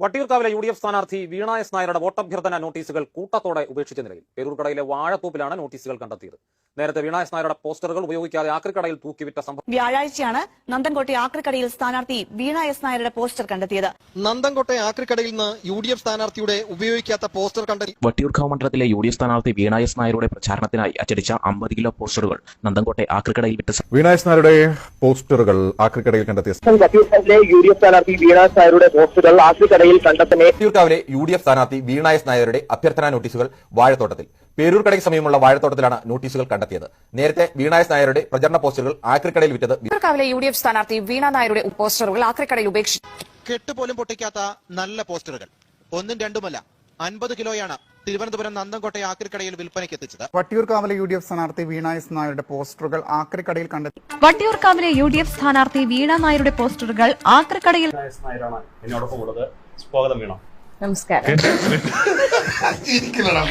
വട്ടിയൂർക്കാവിലെ U D F സ്ഥാനാർത്ഥി Veena S നായരുടെ വോട്ടഭ്യർത്ഥന നോട്ടീസുകൾ കൂട്ടത്തോടെ ഉപേക്ഷിച്ച നിലയിൽ പേരൂർക്കടയിലെ വാഴത്തോപ്പിലാണ് നോട്ടീസുകൾ കണ്ടെത്തിയത്. നേരത്തെ വീണ എസ് നായരുടെ പോസ്റ്ററുകൾ ഉപയോഗിക്കാതെ ആക്രിക്കടയിൽ തൂക്കിവിട്ട സംഭവം. വ്യാഴാഴ്ചയാണ് നന്ദൻകോട്ടെ ആക്രിക്കടയിൽ സ്ഥാനാർത്ഥി വീണ എസ് നായരുടെ പോസ്റ്റർ കണ്ടെത്തിയത്. നന്ദൻകോട്ടെ ആക്രിക്കടയിൽ നിന്ന് യു ഡി എഫ് സ്ഥാനാർത്ഥിയുടെ ഉപയോഗിക്കാത്ത പോസ്റ്റർ കണ്ടെത്തി. വട്ടിയൂർക്കാവ് മണ്ഡലത്തിലെ യു ഡി എഫ് സ്ഥാനാർത്ഥി വീണ എസ് നായരുടെ പ്രചാരണത്തിനായി അച്ചടിച്ച അമ്പത് കിലോ പോസ്റ്ററുകൾ നന്ദൻകോട്ടെ ആക്രിക്കടയിൽ വിറ്റ വീണായസ് നായരുടെ പോസ്റ്ററുകൾ ആക്രിക്കടയിൽ കണ്ടെത്തിയ വട്ടിയൂർക്കാവിലെ യു ഡി എഫ് സ്ഥാനാർത്ഥി വീണ നായരുടെ പോസ്റ്ററുകൾ ആക്രിക്കടയിൽ വട്ടിയൂർക്കാവിലെ യു ഡി എഫ് സ്ഥാനാർത്ഥി വീണ എസ് നായരുടെ അഭ്യർത്ഥന നോട്ടീസുകൾ വാഴത്തോട്ടത്തിൽ. പേരൂർക്കടയ്ക്ക് സമീപമുള്ള വാഴത്തോട്ടത്തിലാണ് നോട്ടീസുകൾ കണ്ടെത്തിയത്. നേരത്തെ വീണ എസ് നായരുടെ പ്രചരണ പോസ്റ്ററുകൾ ആക്രിക്കടയിൽ വിറ്റത് വട്ടിയൂർക്കാവിലെ യു ഡി എഫ് സ്ഥാനാർത്ഥി വീണ നായരുടെ പോസ്റ്ററുകൾ ആക്രിക്കടയിൽ ഉപേക്ഷിച്ചു കെട്ടുപോലും പൊട്ടിക്കാത്ത നല്ല പോസ്റ്ററുകൾ. ഒന്നും രണ്ടുമല്ല അൻപത് കിലോയാണ് തിരുവനന്തപുരം നന്ദംകോട്ടെ ആക്രിക്കടയിൽ വിൽപ്പനയ്ക്ക് എത്തിച്ചത്. വട്ടിയൂർക്കാവിലെ യു ഡി എഫ് സ്ഥാനാർത്ഥി വീണ എസ് നായരുടെ പോസ്റ്ററുകൾ ആക്രിക്കടയിൽ കണ്ടെത്തി വട്ടിയൂർക്കാവിലെ യു ഡി എഫ് സ്ഥാനാർത്ഥി വീണ നായരുടെ പോസ്റ്ററുകൾ ആക്രിക്കടയിൽ നായരാണ് എന്നോടൊപ്പം ഉള്ളത്. സ്വാഗതം വീണ. നമസ്കാരം. ഇരിക്കലടാ